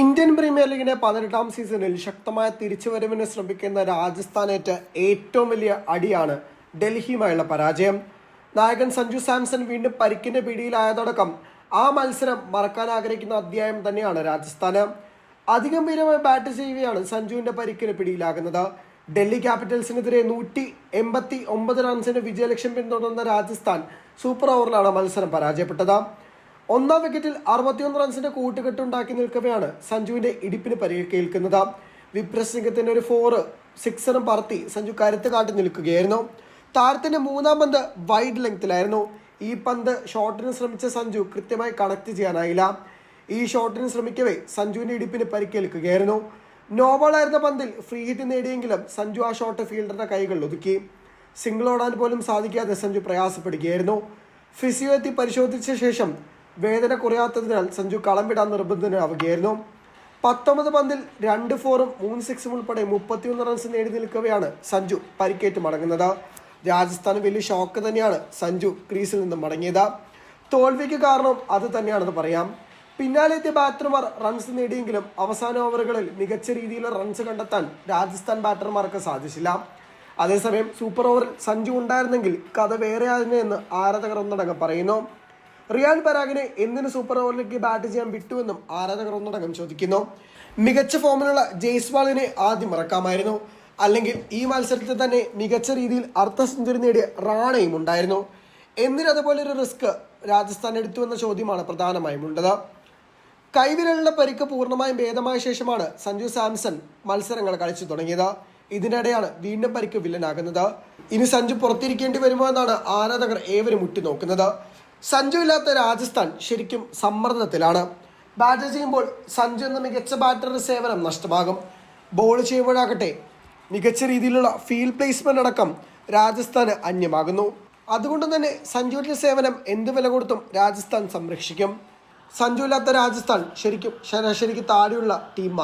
Indian premier ലീഗിന്റെ പതിനെട്ടാം സീസണിൽ ശക്തമായ തിരിച്ചുവരവിന് ശ്രമിക്കുന്ന രാജസ്ഥാനേറ്റ ഏറ്റവും വലിയ അടിയാണ് ഡൽഹിയുമായുള്ള പരാജയം. നായകൻ സഞ്ജു സാംസൺ വീണ്ടും പരിക്കിന്റെ പിടിയിലായതടക്കം ആ മത്സരം മറക്കാൻ ആഗ്രഹിക്കുന്ന അധ്യായം തന്നെയാണ് രാജസ്ഥാന്. അതിഗംഭീരമായി ബാറ്റ് ചെയ്യുകയാണ് സഞ്ജുവിന്റെ പരിക്കിന് പിടിയിലാകുന്നത്. ഡൽഹി ക്യാപിറ്റൽസിനെതിരെ നൂറ്റി എൺപത്തി ഒമ്പത് റൺസിന് വിജയലക്ഷ്യം പിന്തുടർന്ന രാജസ്ഥാൻ സൂപ്പർ ഓവറിലാണ് മത്സരം പരാജയപ്പെട്ടത്. ഒന്നാം വിക്കറ്റിൽ അറുപത്തിയൊന്ന് റൺസിന്റെ കൂട്ടുകെട്ടുണ്ടാക്കി നിൽക്കവെയാണ് സഞ്ജുവിന്റെ ഇടിപ്പിന് പരിക്കേൽക്കുന്നത്. വിപ്രസിംഗത്തിന്റെ ഒരു ഫോറ് സിക്സറും പറത്തി സഞ്ജു കരുത്ത് കാട്ടി നിൽക്കുകയായിരുന്നു. താരത്തിന്റെ മൂന്നാം പന്ത് വൈഡ് ലെങ്ത്തിലായിരുന്നു ഈ പന്ത് ഷോട്ടിന് ശ്രമിച്ച സഞ്ജു കൃത്യമായി കണക്ട് ചെയ്യാനായില്ല. ഈ ഷോട്ടിന് ശ്രമിക്കവേ സഞ്ജുവിന്റെ ഇടിപ്പിന് പരിക്കേൽക്കുകയായിരുന്നു. നോബോളായിരുന്ന പന്തിൽ ഫ്രീ ഹിറ്റ് നേടിയെങ്കിലും സഞ്ജു ആ ഷോട്ട് ഫീൽഡറുടെ കൈകളിൽ ഒതുക്കി. സിംഗിൾ ഓടാൻ പോലും സാധിക്കാതെ സഞ്ജു പ്രയാസപ്പെടുകയായിരുന്നു. ഫിസിയോ എത്തി പരിശോധിച്ച ശേഷം വേദന കുറയാത്തതിനാൽ സഞ്ജു കളം വിടാൻ നിർബന്ധനാവുകയായിരുന്നു പത്തൊമ്പത് പന്തിൽ രണ്ട് ഫോറും മൂന്ന് സിക്സും ഉൾപ്പെടെ മുപ്പത്തിയൊന്ന് റൺസ് നേടി നിൽക്കവെയാണ് സഞ്ജു പരിക്കേറ്റ് മടങ്ങുന്നത്. രാജസ്ഥാന് വലിയ ഷോക്ക് തന്നെയാണ് സഞ്ജു ക്രീസിൽ നിന്നും മടങ്ങിയത്. തോൽവിക്ക് കാരണം അത് തന്നെയാണെന്ന് പറയാം. പിന്നാലെ എത്തിയ ബാറ്റർമാർ റൺസ് നേടിയെങ്കിലും അവസാന ഓവറുകളിൽ മികച്ച രീതിയിലുള്ള റൺസ് കണ്ടെത്താൻ രാജസ്ഥാൻ ബാറ്റർമാർക്ക് സാധിച്ചില്ല. അതേസമയം സൂപ്പർ ഓവറിൽ സഞ്ജു ഉണ്ടായിരുന്നെങ്കിൽ കഥ വേറെ ആയിരുന്നു എന്ന് ആരാധകർ ഒന്നടങ്കം പറയുന്നു. റിയാൻ പരാഗിനെ എന്തിന് സൂപ്പർ ഓവറിലേക്ക് ബാറ്റ് ചെയ്യാൻ വിട്ടുവെന്നും ആരാധകർ ഒന്നടങ്കം ചോദിക്കുന്നു. മികച്ച ഫോമിലുള്ള ജയ്സ്വാളിനെ ആദ്യം ഇറക്കാമായിരുന്നു. അല്ലെങ്കിൽ ഈ മത്സരത്തിൽ തന്നെ മികച്ച രീതിയിൽ അർദ്ധ സെഞ്ചുറി നേടിയ റാണയും ഉണ്ടായിരുന്നു. എന്തിനതുപോലെ ഒരു റിസ്ക് രാജസ്ഥാൻ എടുത്തു എന്ന ചോദ്യമാണ് പ്രധാനമായും ഉള്ളത്. കൈവിരലിലെ പരിക്ക് പൂർണമായും ഭേദമായ ശേഷമാണ് സഞ്ജു സാംസൺ മത്സരങ്ങൾ കളിച്ചു തുടങ്ങിയത്. ഇതിനിടെയാണ് വീണ്ടും പരിക്ക് വില്ലനാകുന്നത്. ഇനി സഞ്ജു പുറത്തിരിക്കേണ്ടി വരുമോ എന്നാണ് ആരാധകർ ഏവരും ഉറ്റുനോക്കുന്നത്. സഞ്ജു ഇല്ലാത്ത രാജസ്ഥാൻ ശരിക്കും സമ്മർദ്ദത്തിലാണ്. ബാറ്റ് ചെയ്യുമ്പോൾ സഞ്ജു എന്ന മികച്ച ബാറ്ററുടെ സേവനം നഷ്ടമാകും. ബോൾ ചെയ്യുമ്പോഴാകട്ടെ മികച്ച രീതിയിലുള്ള ഫീൽഡ് പ്ലേസ്മെന്റ് അടക്കം രാജസ്ഥാന് അന്യമാകുന്നു. അതുകൊണ്ട് തന്നെ സഞ്ജുവിന്റെ സേവനം എന്ത് വില കൊടുത്തും രാജസ്ഥാൻ സംരക്ഷിക്കും. സഞ്ജു ഇല്ലാത്ത രാജസ്ഥാൻ ശരിക്കും ശരാശരിക്ക് താഴെയുള്ള ടീം